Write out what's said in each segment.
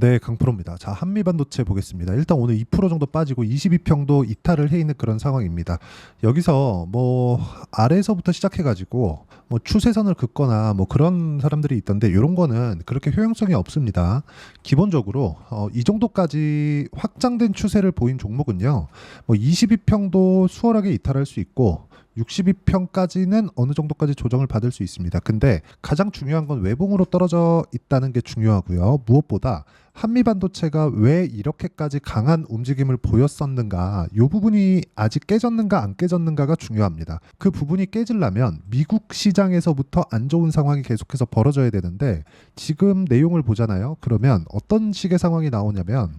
네, 강프로입니다. 자, 한미 반도체 보겠습니다. 일단 오늘 2% 정도 빠지고 22평도 이탈을 해 있는 그런 상황입니다. 여기서 뭐 아래에서부터 시작해 가지고 뭐 추세선을 긋거나 뭐 그런 사람들이 있던데 이런 거는 그렇게 효용성이 없습니다. 기본적으로 어, 이 정도까지 확장된 추세를 보인 종목은요. 뭐 22평도 수월하게 이탈할 수 있고 62평까지는 어느 정도까지 조정을 받을 수 있습니다. 근데 가장 중요한 건 외봉으로 떨어져 있다는 게 중요하고요. 무엇보다 한미 반도체가 왜 이렇게까지 강한 움직임을 보였었는가, 이 부분이 아직 깨졌는가 안 깨졌는가가 중요합니다. 그 부분이 깨지려면 미국 시장에서부터 안 좋은 상황이 계속해서 벌어져야 되는데 지금 내용을 보잖아요. 그러면 어떤 식의 상황이 나오냐면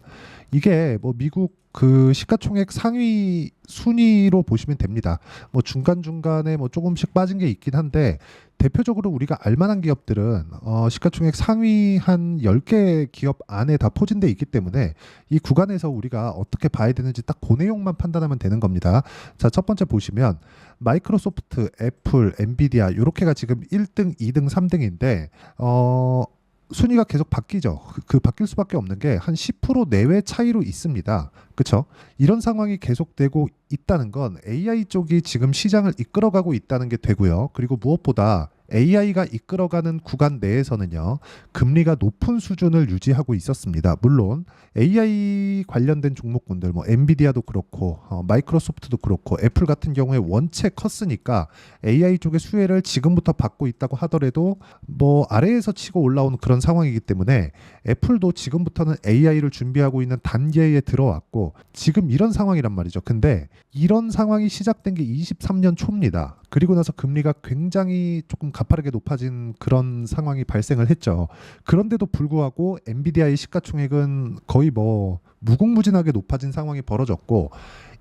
이게 뭐 미국 그 시가총액 상위 순위로 보시면 됩니다. 뭐 중간중간에 뭐 조금씩 빠진 게 있긴 한데 대표적으로 우리가 알만한 기업들은 어 시가총액 상위 한 10개 기업 안에 다 포진돼 있기 때문에 이 구간에서 우리가 어떻게 봐야 되는지 딱 그 내용만 판단하면 되는 겁니다. 자, 첫 번째 보시면 마이크로소프트, 애플, 엔비디아 요렇게가 지금 1등, 2등, 3등인데 어 순위가 계속 바뀌죠. 그, 그 바뀔 수밖에 없는 게 한 10% 내외 차이로 있습니다. 그렇죠? 이런 상황이 계속되고 있다는 건 AI 쪽이 지금 시장을 이끌어가고 있다는 게 되고요. 그리고 무엇보다 AI가 이끌어가는 구간 내에서는요, 금리가 높은 수준을 유지하고 있었습니다. 물론 AI 관련된 종목군들, 뭐 엔비디아도 그렇고, 어, 마이크로소프트도 그렇고, 애플 같은 경우에 원체 컸으니까 AI 쪽의 수혜를 지금부터 받고 있다고 하더라도 뭐 아래에서 치고 올라오는 그런 상황이기 때문에 애플도 지금부터는 AI를 준비하고 있는 단계에 들어왔고 지금 이런 상황이란 말이죠. 근데 이런 상황이 시작된 게 23년 초입니다. 그리고 나서 금리가 굉장히 조금 가파르게 높아진 그런 상황이 발생을 했죠. 그런데도 불구하고 엔비디아의 시가총액은 거의 뭐 무궁무진하게 높아진 상황이 벌어졌고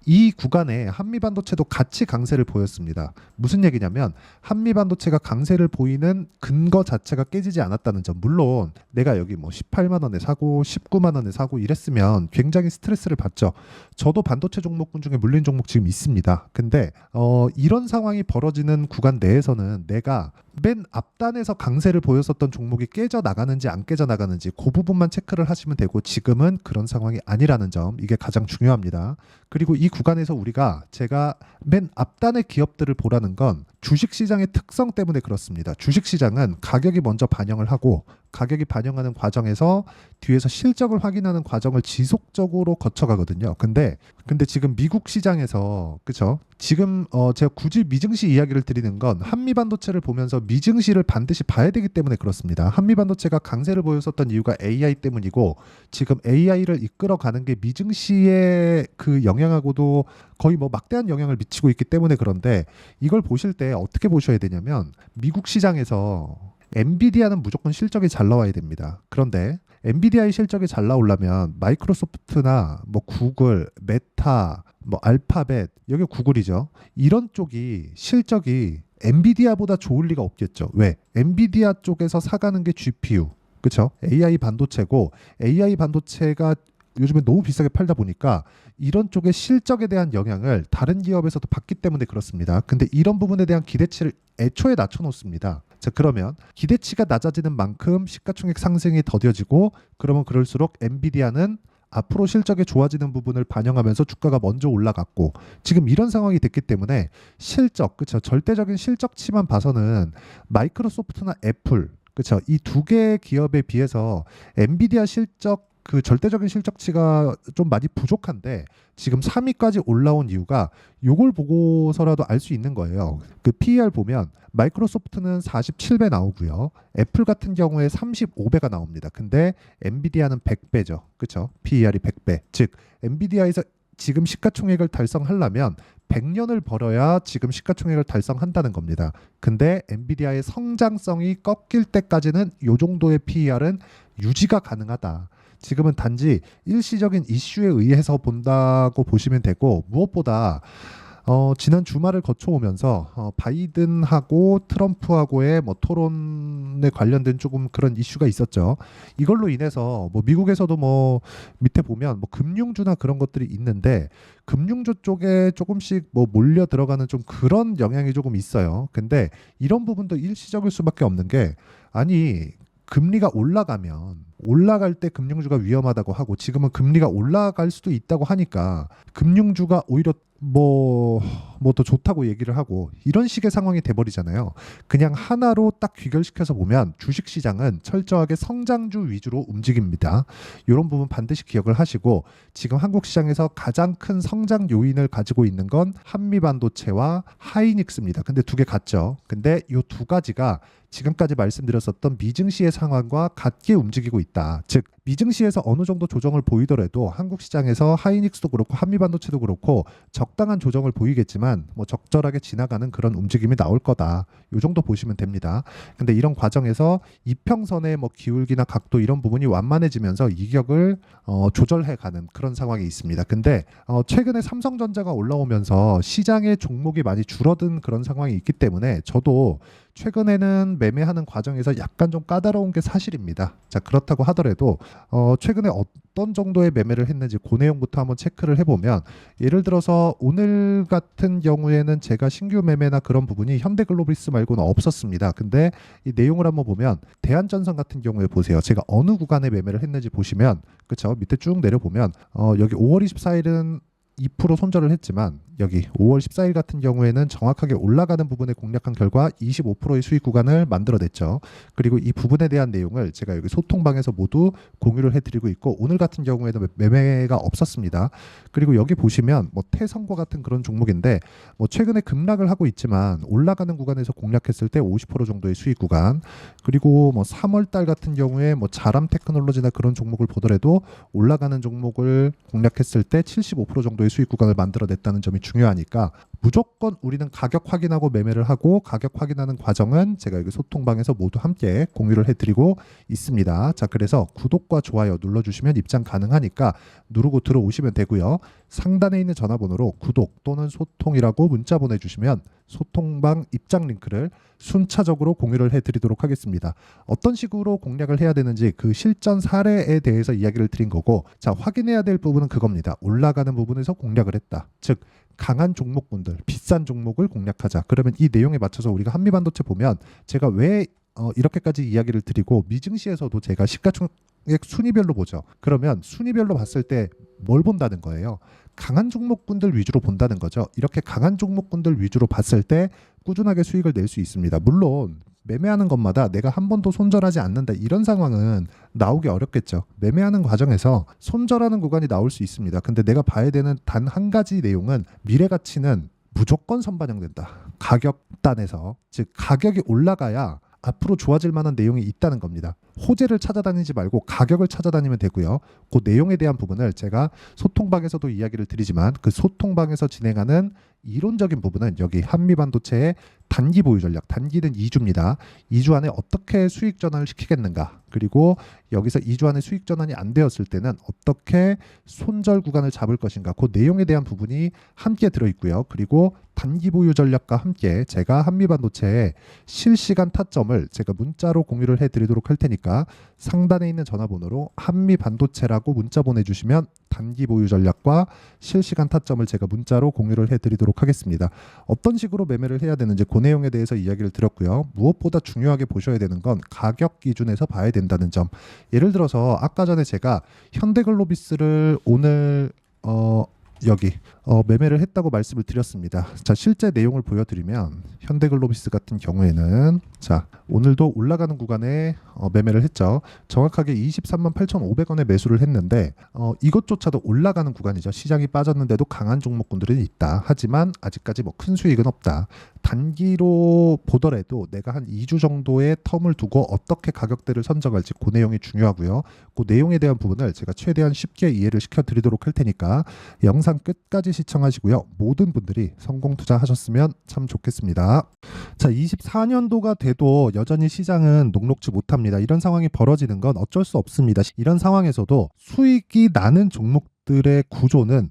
이 구간에 한미 반도체도 같이 강세를 보였습니다. 무슨 얘기냐면 한미 반도체가 강세를 보이는 근거 자체가 깨지지 않았다는 점. 물론 내가 여기 뭐 18만 원에 사고 19만 원에 사고 이랬으면 굉장히 스트레스를 받죠. 저도 반도체 종목군 중에 물린 종목 지금 있습니다. 근데 어 이런 상황이 벌어지는 구간 내에서는 내가 맨 앞단에서 강세를 보였었던 종목이 깨져 나가는지 안 깨져 나가는지 그 부분만 체크를 하시면 되고 지금은 그런 상황이 아니라는 점 이게 가장 중요합니다. 그리고 이 구간에서 우리가 제가 맨 앞단의 기업들을 보라는 건 주식 시장의 특성 때문에 그렇습니다. 주식 시장은 가격이 먼저 반영을 하고 가격이 반영하는 과정에서 뒤에서 실적을 확인하는 과정을 지속적으로 거쳐가거든요. 근데 근데 지금 미국 시장에서 그죠? 지금 어 제가 굳이 미증시 이야기를 드리는 건 한미 반도체를 보면서 미증시를 반드시 봐야 되기 때문에 그렇습니다. 한미 반도체가 강세를 보였었던 이유가 AI 때문이고 지금 AI를 이끌어가는 게 미증시의 그 영향하고도 거의 뭐 막대한 영향을 미치고 있기 때문에 그런데 이걸 보실 때 어떻게 보셔야 되냐면 미국 시장에서 엔비디아는 무조건 실적이 잘 나와야 됩니다. 그런데 엔비디아의 실적이 잘 나오려면 마이크로소프트나 뭐 구글, 메타, 뭐 알파벳 여기 구글이죠. 이런 쪽이 실적이 엔비디아보다 좋을 리가 없겠죠. 왜? 엔비디아 쪽에서 사가는 게 GPU. 그렇죠? AI 반도체고 AI 반도체가 요즘에 너무 비싸게 팔다 보니까 이런 쪽의 실적에 대한 영향을 다른 기업에서도 받기 때문에 그렇습니다. 근데 이런 부분에 대한 기대치를 애초에 낮춰 놓습니다. 자, 그러면 기대치가 낮아지는 만큼 시가총액 상승이 더뎌지고 그러면 그럴수록 엔비디아는 앞으로 실적이 좋아지는 부분을 반영하면서 주가가 먼저 올라갔고 지금 이런 상황이 됐기 때문에 실적 그렇죠 절대적인 실적치만 봐서는 마이크로소프트나 애플 그렇죠 이두 개의 기업에 비해서 엔비디아 실적 그 절대적인 실적치가 좀 많이 부족한데 지금 3위까지 올라온 이유가 요걸 보고서라도 알 수 있는 거예요. 그 PER 보면 마이크로소프트는 47배 나오고요. 애플 같은 경우에 35배가 나옵니다. 근데 엔비디아는 100배죠. 그렇죠? PER이 100배. 즉 엔비디아에서 지금 시가총액을 달성하려면 100년을 벌어야 지금 시가총액을 달성한다는 겁니다. 근데 엔비디아의 성장성이 꺾일 때까지는 요 정도의 PER은 유지가 가능하다. 지금은 단지 일시적인 이슈에 의해서 본다고 보시면 되고 무엇보다 어, 지난 주말을 거쳐오면서 어, 바이든하고 트럼프하고의 뭐 토론에 관련된 조금 그런 이슈가 있었죠. 이걸로 인해서 뭐 미국에서도 뭐 밑에 보면 뭐 금융주나 그런 것들이 있는데 금융주 쪽에 조금씩 뭐 몰려 들어가는 좀 그런 영향이 조금 있어요. 근데 이런 부분도 일시적일 수밖에 없는 게 아니 금리가 올라가면 올라갈 때 금융주가 위험하다고 하고 지금은 금리가 올라갈 수도 있다고 하니까 금융주가 오히려 뭐 뭐 더 좋다고 얘기를 하고 이런 식의 상황이 돼버리잖아요. 그냥 하나로 딱 귀결시켜서 보면 주식 시장은 철저하게 성장주 위주로 움직입니다. 이런 부분 반드시 기억을 하시고 지금 한국 시장에서 가장 큰 성장 요인을 가지고 있는 건 한미 반도체와 하이닉스입니다. 근데 두 개 같죠. 근데 이 두 가지가 지금까지 말씀드렸었던 미증시의 상황과 같게 움직이고 있다. 즉 미증시에서 어느 정도 조정을 보이더라도 한국 시장에서 하이닉스도 그렇고 한미반도체도 그렇고 적당한 조정을 보이겠지만 뭐 적절하게 지나가는 그런 움직임이 나올 거다. 요 정도 보시면 됩니다. 근데 이런 과정에서 이평선의 뭐 기울기나 각도 이런 부분이 완만해지면서 이격을 어, 조절해 가는 그런 상황이 있습니다. 근데 어, 최근에 삼성전자가 올라오면서 시장의 종목이 많이 줄어든 그런 상황이 있기 때문에 저도 최근에는 매매하는 과정에서 약간 좀 까다로운 게 사실입니다. 자 그렇다고 하더라도 어, 최근에 어떤 정도의 매매를 했는지 그 내용부터 한번 체크를 해보면 예를 들어서 오늘 같은 경우에는 제가 신규 매매나 그런 부분이 현대글로비스 말고는 없었습니다. 근데 이 내용을 한번 보면 대한전선 같은 경우에 보세요. 제가 어느 구간에 매매를 했는지 보시면 그쵸 밑에 쭉 내려보면 어, 여기 5월 24일은 2% 손절을 했지만 여기 5월 14일 같은 경우에는 정확하게 올라가는 부분에 공략한 결과 25%의 수익 구간을 만들어냈죠. 그리고 이 부분에 대한 내용을 제가 여기 소통방에서 모두 공유를 해드리고 있고 오늘 같은 경우에는 매매가 없었습니다. 그리고 여기 보시면 뭐 태성과 같은 그런 종목인데 뭐 최근에 급락을 하고 있지만 올라가는 구간에서 공략했을 때 50% 정도의 수익 구간 그리고 뭐 3월 달 같은 경우에 뭐 자람 테크놀로지나 그런 종목을 보더라도 올라가는 종목을 공략했을 때 75% 정도의 수익 구간을 만들어냈다는 점이 중요하니까 무조건 우리는 가격 확인하고 매매를 하고 가격 확인하는 과정은 제가 여기 소통방에서 모두 함께 공유를 해드리고 있습니다. 자, 그래서 구독과 좋아요 눌러주시면 입장 가능하니까 누르고 들어오시면 되고요. 상단에 있는 전화번호로 구독 또는 소통이라고 문자 보내주시면 소통방 입장 링크를 순차적으로 공유를 해드리도록 하겠습니다. 어떤 식으로 공략을 해야 되는지 그 실전 사례에 대해서 이야기를 드린 거고, 자 확인해야 될 부분은 그겁니다. 올라가는 부분에서 공략을 했다. 즉 강한 종목군들, 비싼 종목을 공략하자. 그러면 이 내용에 맞춰서 우리가 한미반도체 보면 제가 왜 어, 이렇게까지 이야기를 드리고 미증시에서도 제가 시가총액 순위별로 보죠. 그러면 순위별로 봤을 때 뭘 본다는 거예요? 강한 종목군들 위주로 본다는 거죠. 이렇게 강한 종목군들 위주로 봤을 때 꾸준하게 수익을 낼 수 있습니다. 물론 매매하는 것마다 내가 한 번도 손절하지 않는다 이런 상황은 나오기 어렵겠죠. 매매하는 과정에서 손절하는 구간이 나올 수 있습니다. 근데 내가 봐야 되는 단 한 가지 내용은 미래 가치는 무조건 선반영된다. 가격단에서 즉 가격이 올라가야 앞으로 좋아질 만한 내용이 있다는 겁니다. 호재를 찾아다니지 말고 가격을 찾아다니면 되고요. 그 내용에 대한 부분을 제가 소통방에서도 이야기를 드리지만 그 소통방에서 진행하는 이론적인 부분은 여기 한미반도체의 단기 보유 전략, 단기는 2주입니다. 2주 안에 어떻게 수익 전환을 시키겠는가? 그리고 여기서 2주 안에 수익 전환이 안 되었을 때는 어떻게 손절 구간을 잡을 것인가? 그 내용에 대한 부분이 함께 들어 있고요. 그리고 단기 보유 전략과 함께 제가 한미반도체의 실시간 타점을 제가 문자로 공유를 해 드리도록 할 테니까 상단에 있는 전화번호로 한미 반도체라고 문자 보내주시면 단기 보유 전략과 실시간 타점을 제가 문자로 공유를 해드리도록 하겠습니다. 어떤 식으로 매매를 해야 되는지 그 내용에 대해서 이야기를 드렸고요. 무엇보다 중요하게 보셔야 되는 건 가격 기준에서 봐야 된다는 점. 예를 들어서 아까 전에 제가 현대글로비스를 오늘 어 여기 어, 매매를 했다고 말씀을 드렸습니다. 자 실제 내용을 보여드리면 현대글로비스 같은 경우에는 자 오늘도 올라가는 구간에 어, 매매를 했죠. 정확하게 23만 8,500원에 매수를 했는데 어, 이것조차도 올라가는 구간이죠. 시장이 빠졌는데도 강한 종목군들은 있다. 하지만 아직까지 뭐 큰 수익은 없다. 단기로 보더라도 내가 한 2주 정도의 텀을 두고 어떻게 가격대를 선정할지 그 내용이 중요하고요. 그 내용에 대한 부분을 제가 최대한 쉽게 이해를 시켜드리도록 할 테니까 영상 끝까지 시청하시고요. 모든 분들이 성공 투자하셨으면 참 좋겠습니다. 자, 24년도가 돼도 여전히 시장은 녹록지 못합니다. 이런 상황이 벌어지는 건 어쩔 수 없습니다. 이런 상황에서도 수익이 나는 종목들의 구조는